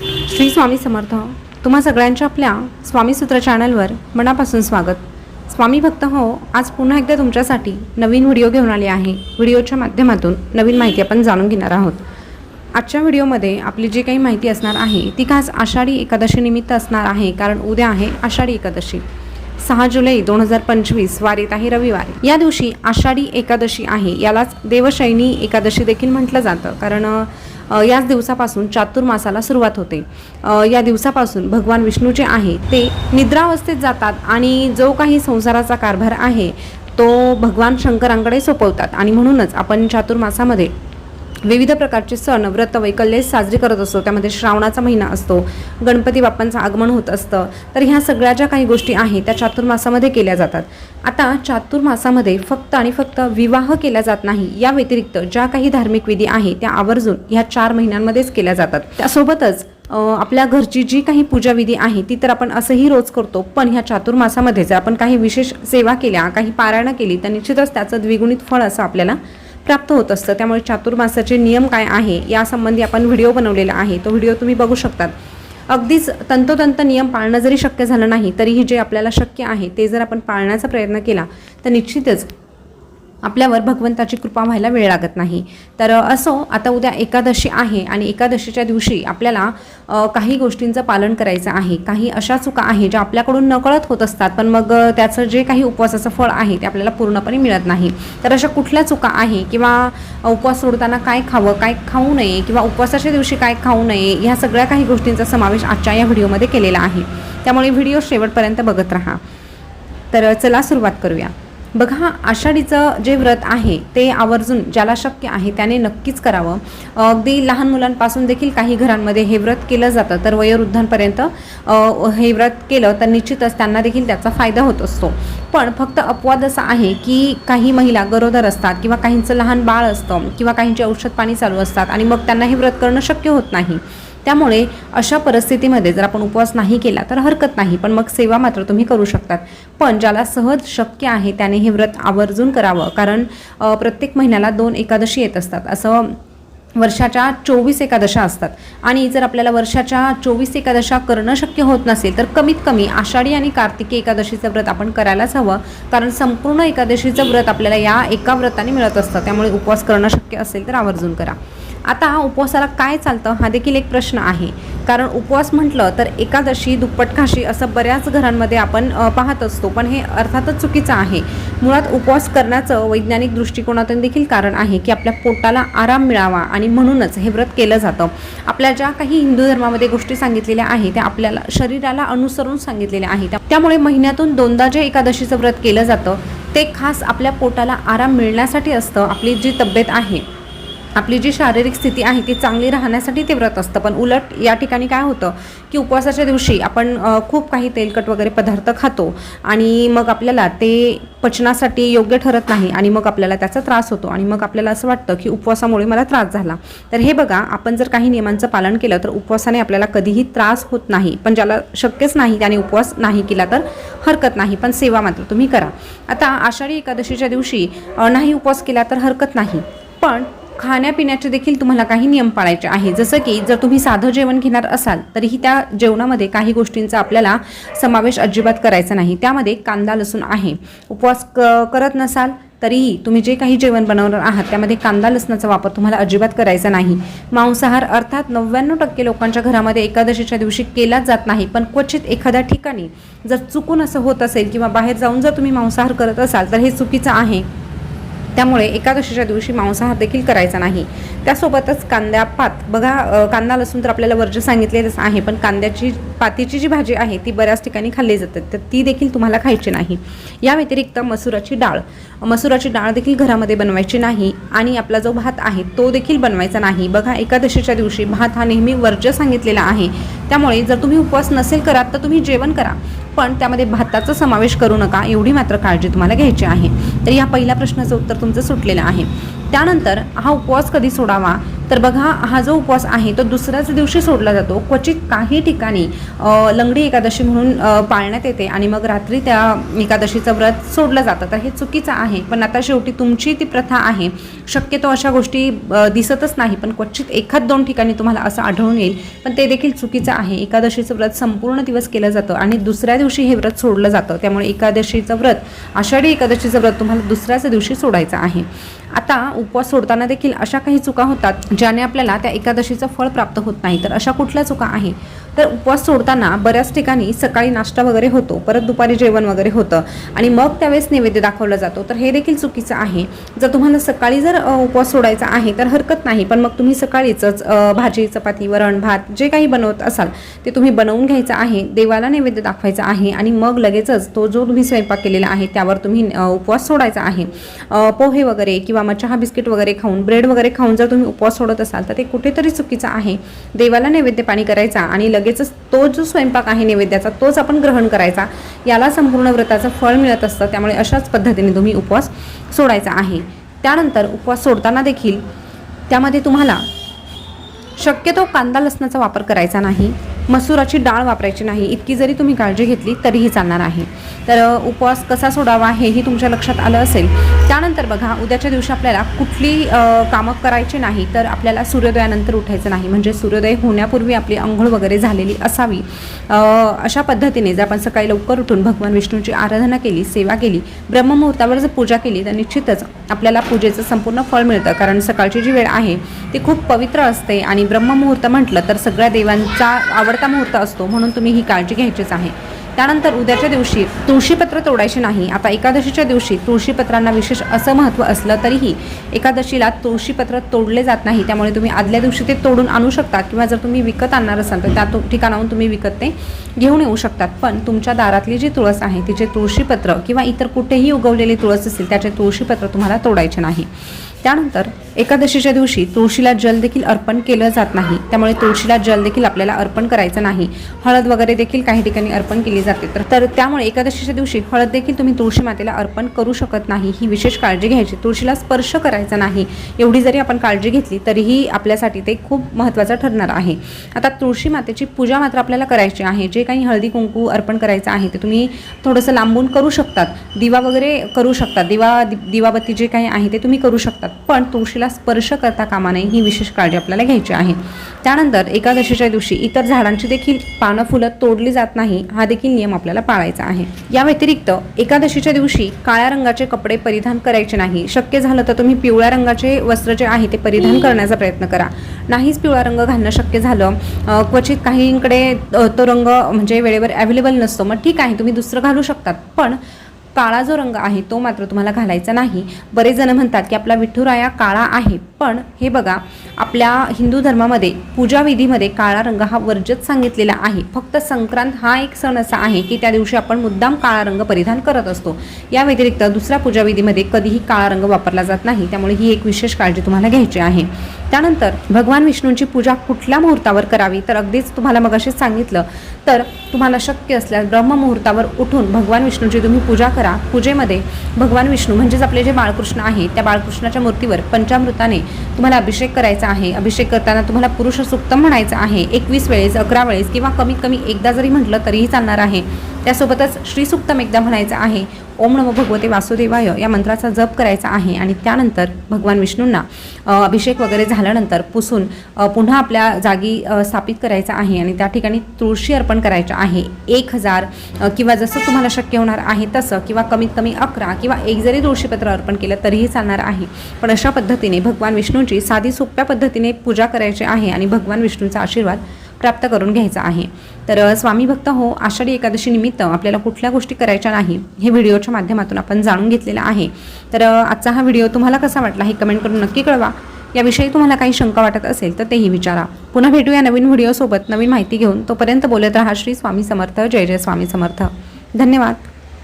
श्री स्वामी समर्थ तुम्हा सगळ्यांच्या आपल्या स्वामी सूत्र चॅनलवर मनापासून स्वागत. स्वामी भक्त हो आज पुन्हा एकदा तुमच्यासाठी नवीन व्हिडिओ घेऊन आले आहे. व्हिडिओच्या माध्यमातून नवीन माहिती आपण जाणून घेणार आहोत. आजच्या व्हिडिओमध्ये आपली जी काही माहिती असणार आहे ती खास आषाढी एकादशी निमित्त असणार आहे कारण उद्या आहे आषाढी एकादशी. सहा जुलै दोन हजार पंचवीस वार येत आहे रविवार. या दिवशी आषाढी एकादशी आहे यालाच देवशैनी एकादशी देखील म्हटलं जातं. कारण याच दिवसापासून चातुर्मासाला सुरुवात होते. या दिवसापासून भगवान विष्णू जे आहे ते निद्रावस्थेत जातात आणि जो काही संसाराचा कारभार आहे तो भगवान शंकरांकडे सोपवतात. आणि म्हणूनच आपण चातुर्मासामध्ये विविध प्रकारचे सण व्रत वैकल्य साजरी करत असतो. त्यामध्ये श्रावणाचा महिना असतो गणपती बाप्पांचं आगमन होत असतं. तर ह्या सगळ्या ज्या काही गोष्टी आहेत त्या चातुर्मासामध्ये केल्या जातात. आता चातुर्मासामध्ये फक्त आणि फक्त विवाह केला जात नाही या व्यतिरिक्त ज्या काही धार्मिक विधी आहे त्या आवर्जून ह्या चार महिन्यांमध्येच केल्या जातात. त्यासोबतच आपल्या घरची जी काही पूजाविधी आहे ती तर आपण असंही रोज करतो पण ह्या चातुर्मासामध्ये जर आपण काही विशेष सेवा केल्या काही पारायणं केली तर निश्चितच त्याचं द्विगुणित फळ असं आपल्याला प्राप्त होत असतं. त्यामुळे चातुर्मासाचे नियम काय आहे यासंबंधी आपण व्हिडिओ बनवलेला आहे. तो व्हिडिओ तुम्ही बघू शकतात. अगदीच तंतोतंत नियम पाळणं जरी शक्य झालं नाही तरीही जे आपल्याला शक्य आहे ते जर आपण पाळण्याचा प्रयत्न केला तर निश्चितच आपल्यावर भगवंताची कृपा व्हायला वेळ लागत नाही. तर असो आता उद्या एकादशी आहे आणि एकादशीच्या दिवशी आपल्याला काही गोष्टींचं पालन करायचं आहे. काही अशा चुका आहे ज्या आपल्याकडून नकळत होत असतात पण मग त्याचं जे काही उपवासाचं फळ आहे ते आपल्याला पूर्णपणे मिळत नाही. तर अशा कुठल्या चुका आहे किंवा उपवास सोडताना काय खावं काय खाऊ नये किंवा उपवासाच्या दिवशी काय खाऊ नये ह्या सगळ्या काही गोष्टींचा समावेश आजच्या या व्हिडिओमध्ये केलेला आहे. त्यामुळे व्हिडिओ शेवटपर्यंत बघत राहा. तर चला सुरुवात करूया. बघा आषाढीचं जे व्रत आहे ते आवर्जून ज्याला शक्य आहे त्याने नक्कीच करावं. अगदी लहान मुलांपासून देखील काही घरांमध्ये हे व्रत केलं जातं तर वयोवृद्धांपर्यंत हे व्रत केलं तर निश्चितच त्यांना देखील त्याचा फायदा होत असतो. पण फक्त अपवाद असा आहे की काही महिला गरोदर असतात किंवा काहींचं लहान बाळ असतं किंवा काहींचे औषध पाणी चालू असतात आणि मग त्यांना हे व्रत करणं शक्य होत नाही. त्यामुळे अशा परिस्थितीमध्ये जर आपण उपवास नाही केला तर हरकत नाही. पण मग सेवा मात्र तुम्ही करू शकतात. पण ज्याला सहज शक्य आहे त्याने हे व्रत आवर्जून करावं. कारण प्रत्येक महिन्याला दोन एकादशी येत असतात. असं वर्षाच्या चोवीस एकादशा असतात. आणि जर आपल्याला वर्षाच्या चोवीस एकादशा करणं शक्य होत नसेल तर कमीत कमी आषाढी आणि कार्तिकी एकादशीचं व्रत आपण करायलाच हवं. कारण संपूर्ण एकादशीचं व्रत आपल्याला या एका व्रताने मिळत असतं. त्यामुळे उपवास करणं शक्य असेल तर आवर्जून करा. आता उपवासाला काय चालतं हा देखील एक प्रश्न आहे. कारण उपवास म्हटलं तर एकादशी दुप्पट खाशी असं बऱ्याच घरांमध्ये आपण पाहत असतो. पण हे अर्थातच चुकीचं आहे. मुळात उपवास करण्याचं वैज्ञानिक दृष्टिकोनातून देखील कारण आहे की आपल्या पोटाला आराम मिळावा आणि म्हणूनच हे व्रत केलं जातं. आपल्या ज्या काही हिंदू धर्मामध्ये गोष्टी सांगितलेल्या आहेत त्या आपल्याला शरीराला अनुसरून सांगितलेल्या आहेत. त्यामुळे महिन्यातून दोनदा जे एकादशीचं व्रत केलं जातं ते खास आपल्या पोटाला आराम मिळण्यासाठी असतं आपली जी तब्येत आहे. आपली जी शारीरिक स्थिती आहे ती चांगली राहण्यासाठी ते व्रत असतं. पण उलट या ठिकाणी काय होतं की उपवासाच्या दिवशी आपण खूप काही तेलकट वगैरे पदार्थ खातो आणि मग आपल्याला ते पचनासाठी योग्य ठरत नाही आणि मग आपल्याला त्याचा त्रास होतो आणि मग आपल्याला असं वाटतं की उपवासामुळे मला त्रास झाला. तर हे बघा आपण जर काही नियमांचं पालन केलं तर उपवासाने आपल्याला कधीही त्रास होत नाही. पण ज्याला शक्यच नाही त्याने उपवास नाही केला तर हरकत नाही. पण सेवा मात्र तुम्ही करा. आता आषाढी एकादशीच्या दिवशी नाही उपवास केला तर हरकत नाही. पण खाण्यापिण्याचे देखील तुम्हाला काही नियम पाळायचे आहे जसं की जर तुम्ही साधं जेवण घेणार असाल तरीही त्या जेवणामध्ये काही गोष्टींचा आपल्याला समावेश अजिबात करायचा नाही. त्यामध्ये कांदा लसूण आहे. उपवास क करत नसाल तरीही तुम्ही जे काही जेवण बनवणार आहात त्यामध्ये कांदा लसणाचा वापर तुम्हाला अजिबात करायचा नाही. मांसाहार अर्थात नव्याण्णव टक्के लोकांच्या घरामध्ये एकादशीच्या दिवशी केलाच जात नाही पण क्वचित एखाद्या ठिकाणी जर चुकून असं होत असेल किंवा बाहेर जाऊन जर तुम्ही मांसाहार करत असाल तर हे चुकीचं आहे. त्यामुळे एकादशीच्या दिवशी मांसाहार देखील करायचा नाही. त्यासोबतच कांद्या पात. बघा कांदा लसूण तर आपल्याला वर्ज्य सांगितलेलंच आहे पण कांद्याची पातीची जी भाजी आहे ती बऱ्याच ठिकाणी खाल्ली जाते. तर ती देखील तुम्हाला खायची नाही. या व्यतिरिक्त मसुराची डाळ. मसुराची डाळ देखील घरामध्ये बनवायची नाही आणि आपला जो भात आहे तो देखील बनवायचा नाही. बघा एकादशीच्या दिवशी भात हा नेहमी वर्ज्य सांगितलेला आहे. त्यामुळे जर तुम्ही उपवास नसेल करत तर तुम्ही जेवण करा. पण त्यामध्ये भाताचा समावेश करू नका एवढी मात्र काळजी तुम्हाला घ्यायची आहे. तर या पहिल्या प्रश्नाचं उत्तर तुमचं सुटलेलं आहे. त्यानंतर हा उपवास कधी सोडावा? तर बघा हा जो उपवास आहे तो दुसऱ्याच दिवशी सोडला जातो. क्वचित काही ठिकाणी लंगडी एकादशी म्हणून पाळण्यात येते आणि मग रात्री त्या एकादशीचं व्रत सोडलं जातं. तर हे चुकीचं आहे. पण आता शेवटी तुमची ती प्रथा आहे. शक्यतो अशा गोष्टी दिसतच नाही पण क्वचित एखाद दोन ठिकाणी तुम्हाला असं आढळून येईल. पण ते देखील चुकीचं आहे. एकादशीचं व्रत संपूर्ण दिवस केलं जातं आणि दुसऱ्या दिवशी हे व्रत सोडलं जातं. त्यामुळे एकादशीचं व्रत आषाढी एकादशीचं व्रत तुम्हाला दुसऱ्याच दिवशी सोडायचं आहे. आता उपवास सोडताना देखील अशा काही चुका होतात ज्याने आपल्याला त्या एकादशीचं फळ प्राप्त होत नाही. तर अशा कुठल्या चुका आहे? तर उपवास सोडताना बऱ्याच ठिकाणी सकाळी नाश्ता वगैरे होतो परत दुपारी जेवण वगैरे होतं आणि मग त्यावेळेस नैवेद्य दाखवला जातो. तर हे देखील चुकीचं आहे. जर तुम्हाला सकाळी जर उपवास सोडायचा आहे तर हरकत नाही पण मग तुम्ही सकाळीच भाजी चपाती वरण भात जे काही बनवत असाल ते तुम्ही बनवून घ्यायचं आहे देवाला नैवेद्य दाखवायचा आहे आणि मग लगेचच तो जो तुम्ही स्वयंपाक केलेला आहे त्यावर तुम्ही उपवास सोडायचा आहे. पोहे वगैरे किंवा किंवा चहा बिस्किट वगैरे खाऊन ब्रेड वगैरे खाऊन जर तुम्ही उपवास सोडत असाल तर ते कुठेतरी चुकीचं आहे. देवाला नैवेद्य पाणी करायचा आणि लगेचच तो जो स्वयंपाक आहे नैवेद्याचा तोच आपण ग्रहण करायचा. याला संपूर्ण व्रताचं फळ मिळत असतं त्यामुळे अशाच पद्धतीने तुम्ही उपवास सोडायचा आहे. त्यानंतर उपवास सोडताना देखील त्यामध्ये तुम्हाला शक्यतो कांदा लसणाचा वापर करायचा नाही. मसुराची डाळ वापरायची नाही. इतकी जरी तुम्ही काळजी घेतली तरीही चालणार आहे. तर उपवास कसा सोडावा हेही तुमच्या लक्षात आलं असेल. त्यानंतर बघा उद्याच्या दिवशी आपल्याला कुठली कामं करायची नाही तर आपल्याला सूर्योदयानंतर उठायचं नाही. म्हणजे सूर्योदय होण्यापूर्वी आपली आंघोळ वगैरे झालेली असावी. अशा पद्धतीने जर आपण सकाळी लवकर उठून भगवान विष्णूची आराधना केली सेवा केली ब्रह्ममुहूर्तावर जर पूजा केली तर निश्चितच आपल्याला पूजेचं संपूर्ण फळ मिळतं. कारण सकाळची जी वेळ आहे ती खूप पवित्र असते. आणि ब्रह्ममुहूर्त म्हटलं तर सगळ्या देवांचा आवडता मुहूर्त असतो म्हणून तुम्ही ही काळजी घ्यायचीच आहे. त्यानंतर उद्याच्या दिवशी तुळशीपत्र तोडायचे नाही. आता एकादशीच्या दिवशी तुळशीपत्रांना विशेष असं महत्त्व असलं तरीही एकादशीला तुळशीपत्र तोडले जात नाही. त्यामुळे तुम्ही आदल्या दिवशी ते तोडून आणू शकता किंवा जर तुम्ही विकत आणणार असाल तर त्या तो- ठिकाणाहून तुम्ही विकत ते घेऊन येऊ शकतात. पण तुमच्या दारातली जी तुळस आहे तिचे तुळशीपत्र किंवा इतर कुठेही उगवलेली तुळस असेल त्याचे तुळशीपत्र तुम्हाला तोडायचे नाही. त्यानंतर एकादशीच्या दिवशी तुळशीला जल देखील अर्पण केलं जात नाही. त्यामुळे तुळशीला जल देखील आपल्याला अर्पण करायचं नाही. हळद वगैरे देखील काही ठिकाणी अर्पण केली जाते. तर तर त्यामुळे एकादशीच्या दिवशी हळद देखील तुम्ही तुळशी मातेला अर्पण करू शकत नाही. ही विशेष काळजी घ्यायची. तुळशीला स्पर्श करायचा नाही. एवढी जरी आपण काळजी घेतली तरीही आपल्यासाठी ते खूप महत्त्वाचं ठरणार आहे. आता तुळशी मातेची पूजा मात्र आपल्याला करायची आहे. जे काही हळदी कुंकू अर्पण करायचं आहे ते तुम्ही थोडंसं लांबून करू शकतात. दिवा वगैरे करू शकतात. दिवा दि- दिवाबत्ती जे काही आहे ते तुम्ही करू शकतात. पण तुळशीला स्पर्श करता कामा नये ही विशेष काळजी आपल्याला घ्यायची आहे. त्यानंतर एकादशीच्या दिवशी इतर झाडांची देखील पानं फुलं तोडली जात नाही हा देखील नियम आपल्याला पाळायचा आहे. या व्यतिरिक्त एकादशीच्या दिवशी काळ्या रंगाचे कपडे परिधान करायचे नाही. शक्य झालं तर तुम्ही पिवळ्या रंगाचे वस्त्र जे आहे ते परिधान करण्याचा प्रयत्न करा. नाहीच पिवळा रंग घालणं शक्य झालं क्वचित काहींकडे तो रंग म्हणजे वेळेवर अवेलेबल नसतो मग ठीक आहे तुम्ही दुसरं घालू शकतात. पण काळा जो रंग आहे तो मात्र तुम्हाला घालायचा नाही. बरेच जण म्हणतात की आपला विठ्ठुराया काळा आहे पण हे बघा आपल्या हिंदू धर्मामध्ये पूजाविधीमध्ये काळा रंग हा वर्जत सांगितलेला आहे. फक्त संक्रांत हा एक सण असा आहे की त्या दिवशी आपण मुद्दाम काळा रंग परिधान करत असतो. या व्यतिरिक्त दुसऱ्या पूजाविधीमध्ये कधीही काळा रंग वापरला जात नाही. त्यामुळे ही एक विशेष काळजी तुम्हाला घ्यायची आहे. त्यानंतर भगवान विष्णूंची पूजा कुठल्या मुहूर्तावर करावी? तर अगदीच तुम्हाला मग असेच सांगितलं. तर तुम्हाला शक्य असल्यास ब्रह्ममुहूर्तावर उठून भगवान विष्णूची तुम्ही पूजा करा. पूजेमध्ये भगवान विष्णू म्हणजेच आपले जे बाळकृष्ण आहे त्या बाळकृष्णाच्या मूर्तीवर पंचामृताने तुम्हाला अभिषेक करायचा आहे. अभिषेक करताना तुम्हाला पुरुष सुक्तम म्हणायचं आहे. एकवीस वेळेस अकरा वेळेस किंवा कमीत कमी एकदा जरी म्हटलं तरीही चालणार आहे. त्यासोबतच श्रीसुक्तम एकदा म्हणायचं आहे ओम नमो भगवते वासुदेवाय या मंत्राचा जप करायचा आहे आणि त्यानंतर भगवान विष्णूंना अभिषेक वगैरे झाल्यानंतर पुसून पुन्हा आपल्या जागी स्थापित करायचा आहे आणि त्या ठिकाणी तुळशी अर्पण करायचं आहे. एक हजार किंवा जसं तुम्हाला शक्य होणार आहे तसं किंवा कमीत कमी अकरा किंवा एक जरी तुळशीपत्र अर्पण केलं तरीही चालणार आहे. पण अशा पद्धतीने भगवान विष्णूंची साधी सोप्या पद्धतीने पूजा करायची आहे आणि भगवान विष्णूंचा आशीर्वाद प्राप्त करून घ्यायचा आहे. तर स्वामी भक्त हो आषाढी एकादशी निमित्त आपल्याला कुठल्या गोष्टी करायच्या नाही हे व्हिडिओच्या माध्यमातून आपण जाणून घेतलेलं आहे. तर आजचा हा व्हिडिओ तुम्हाला कसा वाटला हे कमेंट करून नक्की कळवा. याविषयी तुम्हाला काही शंका वाटत असेल तर तेही विचारा. पुन्हा भेटूया नवीन व्हिडिओसोबत नवीन माहिती घेऊन. तोपर्यंत बोलत राहा श्री स्वामी समर्थ. जय जय स्वामी समर्थ. धन्यवाद.